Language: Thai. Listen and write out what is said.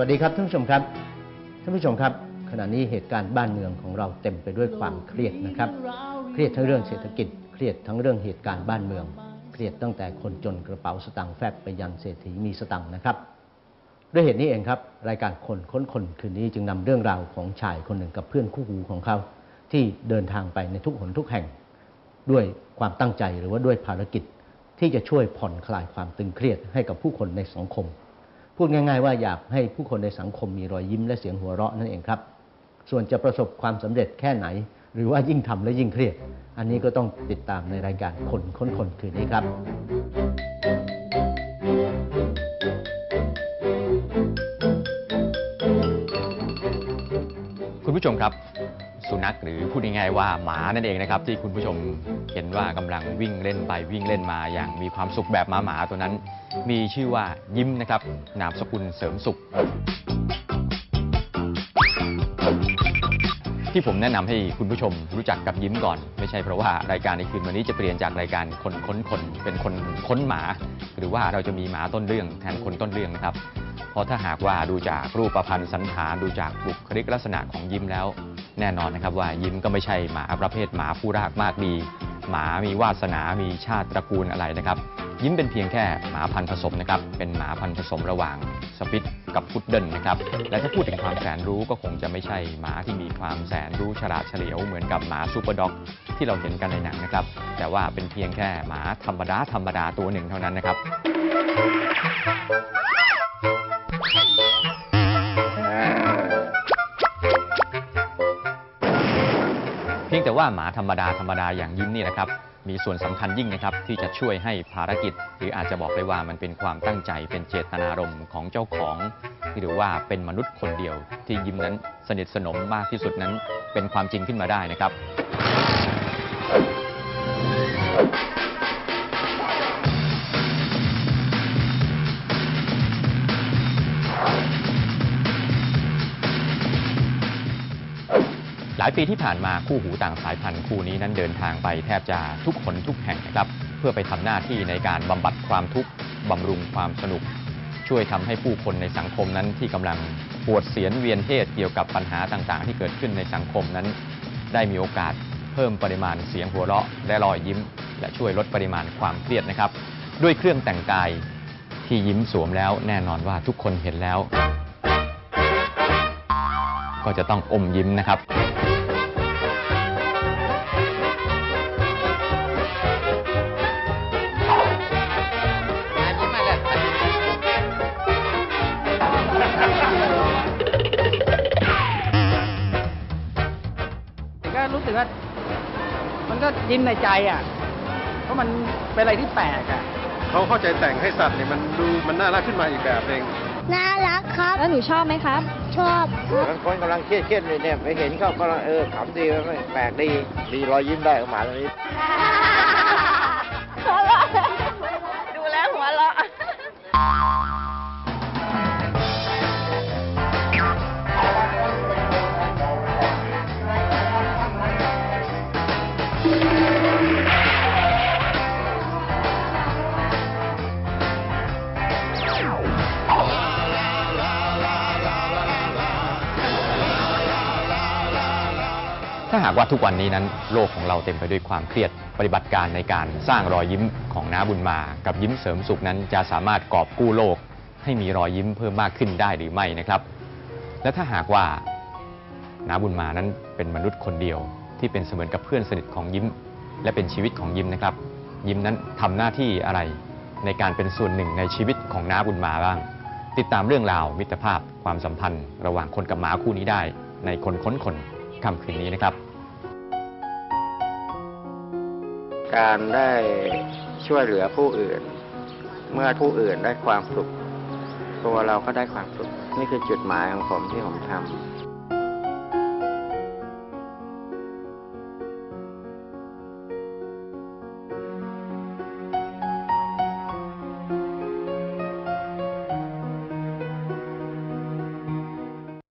วัสดีครับท่านผู้ชมครับท่านผู้ชมครับ ขณะนี้เหตุการณ์บ้านเมืองของเราเต็มไปด้วยความเครียดนะครับ เครียดทั้งเรื่องเศรษฐกิจ เครียดทั้งเรื่องเหตุการณ์บ้านเมือง เครียดตั้งแต่คนจนกระเป๋าสตางค์แฟบไปยันเศรษฐีมีสตังค์นะครับ ด้วยเหตุนี้เองครับ รายการคนค้นคนคืนนี้จึงนำเรื่องราวของชายคนหนึ่งกับเพื่อนคู่หูของเขา ที่เดินทางไปในทุกหนทุกแห่ง ด้วยความตั้งใจหรือว่าด้วยภารกิจที่จะช่วยผ่อนคลายความตึงเครียดให้กับผู้คนในสังคม พูดง่าย ๆ ว่าอยากให้ผู้คนในสังคมมีรอยยิ้มและเสียงหัวเราะนั่นเองครับ ส่วนจะประสบความสำเร็จแค่ไหน หรือว่ายิ่งทำและยิ่งเครียด อันนี้ก็ต้องติดตามในรายการคนค้นคนคืนนี้ครับคุณผู้ชมครับ สุนัขหรือพูดง่ายๆว่าหมานั่นเองนะครับที่คุณผู้ชมเห็นว่ากำลังวิ่งเล่นไปวิ่งเล่นมาอย่างมีความสุขแบบหมาหมาๆตัวนั้น มีชื่อว่ายิ้มนะครับนามสกุลเสริมสุข ที่ผมแนะนำให้คุณผู้ชมรู้จักกับยิ้มก่อน ไม่ใช่เพราะว่ารายการในคืนวันนี้จะเปลี่ยนจากรายการคนค้นคนเป็นคนค้นหมา หรือว่าเราจะมีหมาต้นเรื่องแทนคนต้นเรื่องนะครับ ราะถ้าหากว่าดูจากรูปประพันธ์สันฐานดูจากบุคลิกลักษณะของยิ้มแล้ว แน่นอนนะครับว่ายิ้มก็ไม่ใช่หมาประเภทหมาผู้รากมากดี หมามีวาสนามีชาติตระกูลอะไรนะครับ ยิ้มเป็นเพียงแค่หมาพันธุ์ผสมนะครับเป็นหมาพันธุ์ผสมระหว่างสปิตกับพุดเดิ้ลนะครับและถ้าพูดถึงความแสนรู้ก็คงจะไม่ใช่หมาที่มีความแสนรู้ฉลาดเฉลียวเหมือนกับหมาซูเปอร์ด็อกที่เราเห็นกันในหนังนะครับ แต่ว่าเป็นเพียงแค่หมาธรรมดาธรรมดาตัวหนึ่งเท่านั้นนะครับ แต่ว่าหมาธรรมดาธรรมดาอย่างยิ้มนี่นะครับ มีส่วนสำคัญยิ่งนะครับ ที่จะช่วยให้ภารกิจ หรืออาจจะบอกได้ว่ามันเป็นความตั้งใจเป็นเจตนารมณ์ของเจ้าของ หรือว่าเป็นมนุษย์คนเดียวที่ยิ้มนั้นสนิทสนมมากที่สุดนั้นเป็นความจริงขึ้นมาได้นะครับ หลายปีที่ผ่านมาคู่หูต่างสายพันธุ์คู่นี้นั้นเดินทางไปแทบจะทุกคนทุกแห่งนะครับ เพื่อไปทำหน้าที่ในการบำบัดความทุกข์บำรุงความสนุก ช่วยทำให้ผู้คนในสังคมนั้นที่กำลังปวดเสียนเวียนเทศเกี่ยวกับปัญหาต่างๆ ที่เกิดขึ้นในสังคมนั้น ได้มีโอกาสเพิ่มปริมาณเสียงหัวเราะและรอยยิ้ม และช่วยลดปริมาณความเครียดนะครับ ด้วยเครื่องแต่งกายที่ยิ้มสวมแล้วแน่นอนว่าทุกคนเห็นแล้ว ก็จะต้องอมยิ้มนะครับ ก็รู้สึกว่า มันก็ยิ้มในใจอะ เพราะมันเป็นอะไรที่แปลกอะ เขาเข้าใจแต่งให้สัตว์เนี่ยมันดูมันน่ารักขึ้นมาอีกแบบหนึ่งน่ารักครับ แล้วหนูชอบไหมครับ ชอบครับบางคนกำลังเครียดเครียดเลยเนี่ยไปเห็นเขาก็เออขำดีไม่แปลกดี มีรอยยิ้มได้ของหมาตัวนี้าหากว่าทุกวันนี้นั้นโลกของเราเต็มไปด้วยความเครียดปฏิบัติการในการสร้างรอยยิ้มของน้าบุญมา กับยิ้มเสริมสุขนั้นจะสามารถกอบกู้โลก ให้มีรอยยิ้มเพิ่มมากขึ้นได้หรือไม่นะครับ และถ้าหากว่าน้าบุญมานั้นเป็นมนุษย์คนเดียวที่เป็นเสมือนกับเพื่อนสนิทของยิ้ม และเป็นชีวิตของยิ้มนะครับ ยิ้มนั้นทำหน้าที่อะไร ในการเป็นส่วนหนึ่งในชีวิตของน้าบุญมาบ้าง ติดตามเรื่องราวมิตรภาพความสัมพันธ์ ระหว่างคนกับหมาคู่นี้ได้ ในคนค้นคนค่ำคืนนี้นะครับ การได้ช่วยเหลือผู้อื่น เมื่อผู้อื่นได้ความสุข ตัวเราก็ได้ความสุข นี่คือจุดหมายของผมที่ผมทำ